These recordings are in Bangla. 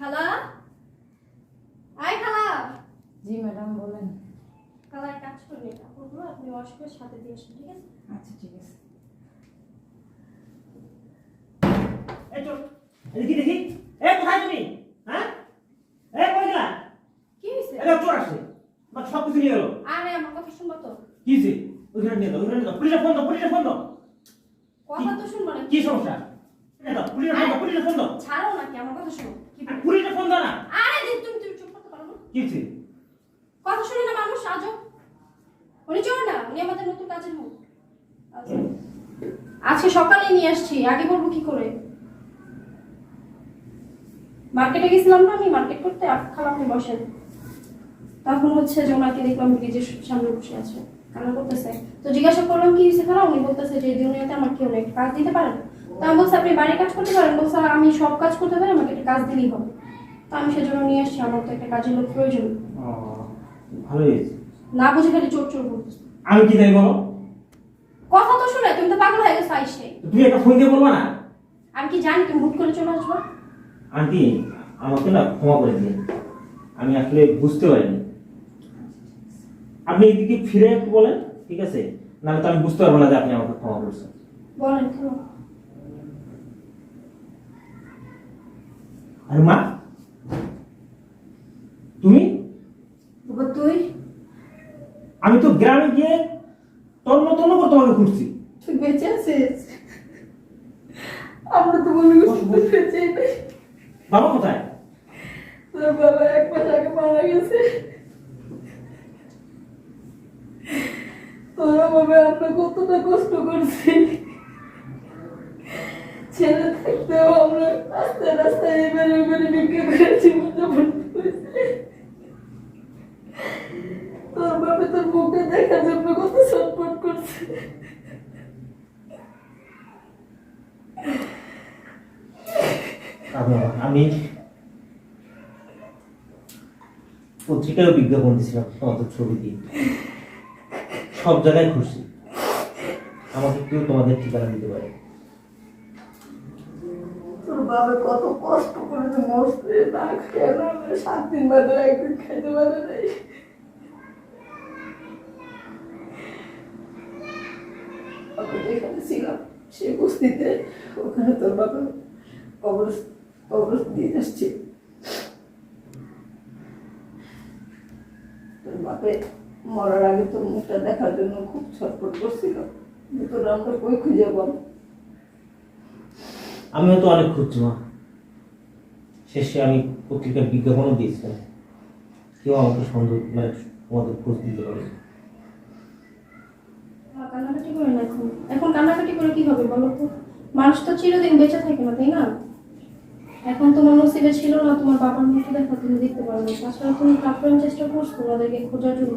খালা? আয় খালা। জি ম্যাডাম বলেন। খালা কাজ এই কাপড়গুলো আপনি ওয়াশ করে সাথে দিয়ে আসুন ঠিক আছে? আচ্ছা ঠিক আছে। এই চল এদিকে দেখি। এ কোথায় তুমি? হ্যাঁ? এ কই গেলা? কি হয়েছে এটা চোর আসছে। সব কিছু নিয়ে গেল আরে আমার কথা শুনব তো। কি হয়েছে ওইখানে নিয়ে দাও ওইখানে নিয়ে দাও পুলিশে ফোন দাও পুলিশে ফোন দাও। কথা তো শুনব না। কি সমস্যা? এটা দাও পুলিশে ফোন দাও পুলিশে ফোন দাও। ছাড়ো নাকি আমার কথা শোনো। কি বলব? পুলিশে ফোন দাও না। আরে তুমি তুমি চুপ করতে পারো না। কি কথা শুনে না মানুষ আজও। উনি চোর না উনি আমাদের নতুন কাজের হোক আজকে সকালে নিয়ে আসছি আগে বলব কি করে? মার্কেটে গেছিলাম না আমি মার্কেট করতে আপ খালা আপনি বসেন তখন হচ্ছে যে ওনাকে দেখলাম ব্রিজের সামনে বসে আছে কান্না করতেছে। তো জিজ্ঞাসা করলাম কি হয়েছে খালা? উনি বলতেছে যে দুনিয়াতে আমার কেউ নেই। কাজ দিতে পারেন? তো আমি বলছি আপনি বাড়ির কাজ করতে পারেন? বলছে আমি সব কাজ করতে পারি আমাকে একটা কাজ দিলেই হবে। তো আমি সেজন্য নিয়ে আসছি আমার তো একটা কাজের লোক প্রয়োজন। ও ভালো না বুঝে খালি চোর চোর বলতেছে আমি কি তাই বলো? কথা তো শুনে তুমি তো পাগল হয়ে গেছো আইসে। তুমি একটা ফোন দিয়ে বলবা না? আমি কি জানি তুমি হুট করে চলে আসবা? আন্টি আমাকে না ক্ষমা করে দিন। আমি আসলে বুঝতে পারিনি। আপনি এদিকে ফিরে একটু বলেন ঠিক আছে? নাহলে তো আমি বুঝতে পারব না যে আপনি আমাকে ক্ষমা করছেন। বলেন আরে মা। তুমি? তুই? আমি তো গ্রামে গিয়ে তন্ন তন্ন করে তোমাকে খুঁজছি। তুই বেঁচে আছিস? আমরা তো বেঁচে বাবা কোথায়? তোর বাবা এক মাস আগে মারা গেছে। তোরা বাবা আমরা কতটা কষ্ট করছি। ছেলে থাকতেও আমরা রাস্তায় রাস্তায় এবারে এবারে বিক্রি করে তোর বাবা তোর মুখে দেখার জন্য কত ছটফট করছে। আমি পত্রিকায় বিজ্ঞাপন দিয়েছিলাম তোমাদের ছবি দিয়ে। সব জায়গায় খুশি। আমাকে কেউ তোমাদের ঠিকানা দিতে পারে তোর বাবা কত কষ্ট করে যে মরছে, না খেয়ে না সাত দিন বাদে একদিন খাইতে পারে নাই। যেখানে ছিলাম সে ওখানে তোর দিয়ে তোর মরার আগে তোর মুখটা দেখার জন্য খুব ছটফট করছিল। তোর আমরা কই খুঁজে পাবো? আমিও তো অনেক খুঁজছি মা শেষে আমি পত্রিকার বিজ্ঞাপনও দিয়েছিলাম। কেউ আমাকে সন্দেহ মানে তোমাদের খোঁজ দিতে পারে কান্নাকাটি করে না এখন? এখন কান্নাকাটি করে কি হবে বলো তো? মানুষ তো চিরদিন বেঁচে থাকে না, তাই না? এখন তোমার নসিবে ছিল না, তোমার বাবার মতো দেখা, তুমি দেখতে পারো না। তাছাড়া তুমি প্রাপ্রাণ চেষ্টা করছ ওদেরকে খোঁজার জন্য।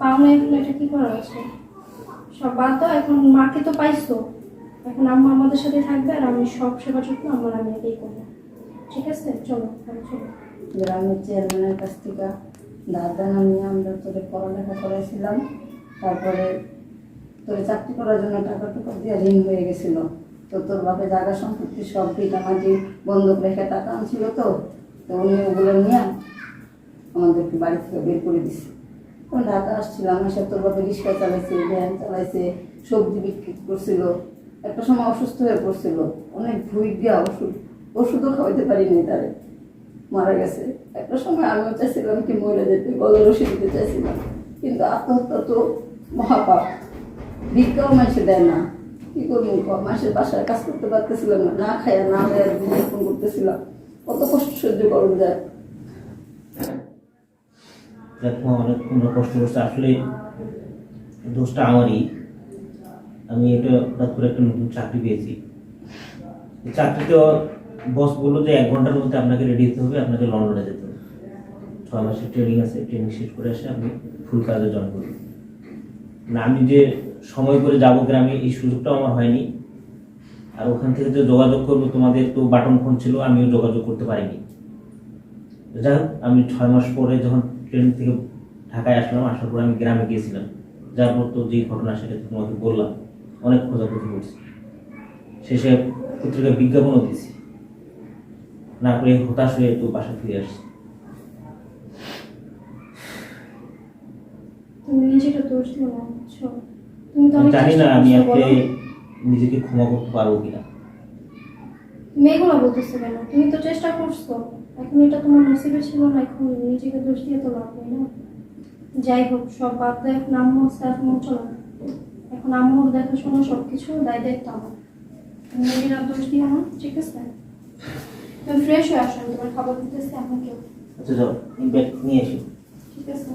পাও না এখন এটা কি করার আছে সব বাদ দাও, এখন মাকে তো পাইছো। এখন আম্মা আমাদের সাথে থাকবে আর আমি সব সেবা যত্ন আমার আমি এটাই করব। ঠিক আছে? চলো চলো। গ্রামের চেয়ারম্যানের কাছ থেকে ধার দানা নিয়ে আমরা তোদের পড়ালেখা করেছিলাম তারপরে তোর চাকরি করার জন্য টাকা টুকা দিয়ে ঋণ হয়ে গেছিল। তো তোর বাপে জায়গা সম্পত্তি সব ভিটা মাটি বন্ধক রেখে টাকা আনছিল তো তো উনি ওগুলো নিয়ে আমাদেরকে বাড়ি থেকে বের করে দিছে। তখন ঢাকা আসছিলাম এসব তোর বাপে রিক্সা চালাইছে, ভ্যান চালাইছে, সবজি বিক্রি করছিল। একটা সময় অসুস্থ হয়ে পড়ছিল। অনেক ভুই গিয়া ওষুধ, ওষুধও খাওয়াইতে পারিনি তারে। মারা গেছে। একটা সময় আমিও চাইছিলাম কি মরে যেতে, গলার ওষুধ দিতে চাইছিলাম। কিন্তু আত্মহত্যা তো মহাপাপ। ভিক্ষাও মাসে দেয় না। কি করব? মাসের বাসায় কাজ করতে পারতেছিলাম না না খাইয়া, না দেয় জীবনযাপন করতেছিলাম। কত কষ্ট সহ্য করুন যায়। দেখো অনেক কষ্ট করছে। আসলে দোষটা আমারই। আমি এটা হঠাৎ করে একটা নতুন চাকরি পেয়েছি। চাকরিতে বস বলল যে, এক ঘণ্টার মধ্যে আপনাকে রেডি হতে হবে, আপনাকে লন্ডনে যেতে হবে। ছয় মাসের ট্রেনিং আছে ট্রেনিং শেষ করে এসে আপনি ফুল কাজে জয়েন করবেন না আমি যে সময় করে যাব গ্রামে, এই সুযোগটাও আমার হয়নি। আর ওখান থেকে যে যোগাযোগ করব, তোমাদের তো বাটন ফোন ছিল, আমিও যোগাযোগ করতে পারিনি। যাই হোক, আমি ছয় মাস পরে যখন ট্রেন থেকে ঢাকায় আসলাম, আসার পর আমি গ্রামে গিয়েছিলাম। যার পর তো যেই ঘটনা সেটা তোমাকে বললাম। অনেক খোঁজাখুঁজি করছি। শেষে পত্রিকায় বিজ্ঞাপনও দিয়েছি। না করে হতাশ হয়ে তো বাসা ফিরে আসছি। তুমি নিজেকে দোষ দিও না বুঝছ? তুমি তো অনেক জানি না আমি আজকে নিজেকে ক্ষমা করতে পারব কিনা। তুমি এগুলো বলতেছো কেন? তুমি তো চেষ্টা করছ। এখন এটা তোমার নসিবে ছিল না এখন নিজেকে দোষ দিয়ে তো লাভ নেই না। যাই হোক সব বাদ দেয় এখন আম্মু এখন চলো। আম্মুর দেখাশোনা সব কিছু দায় দায়িত্ব আমার। তুমি নিজের দোষ দিয়ে আমার ঠিক আছে? তুমি ফ্রেশ হয়ে আসো তোমার খাবার দিতেছি আমাকে আচ্ছা যাও। ব্যাগ নিয়ে এসো ঠিক আছে।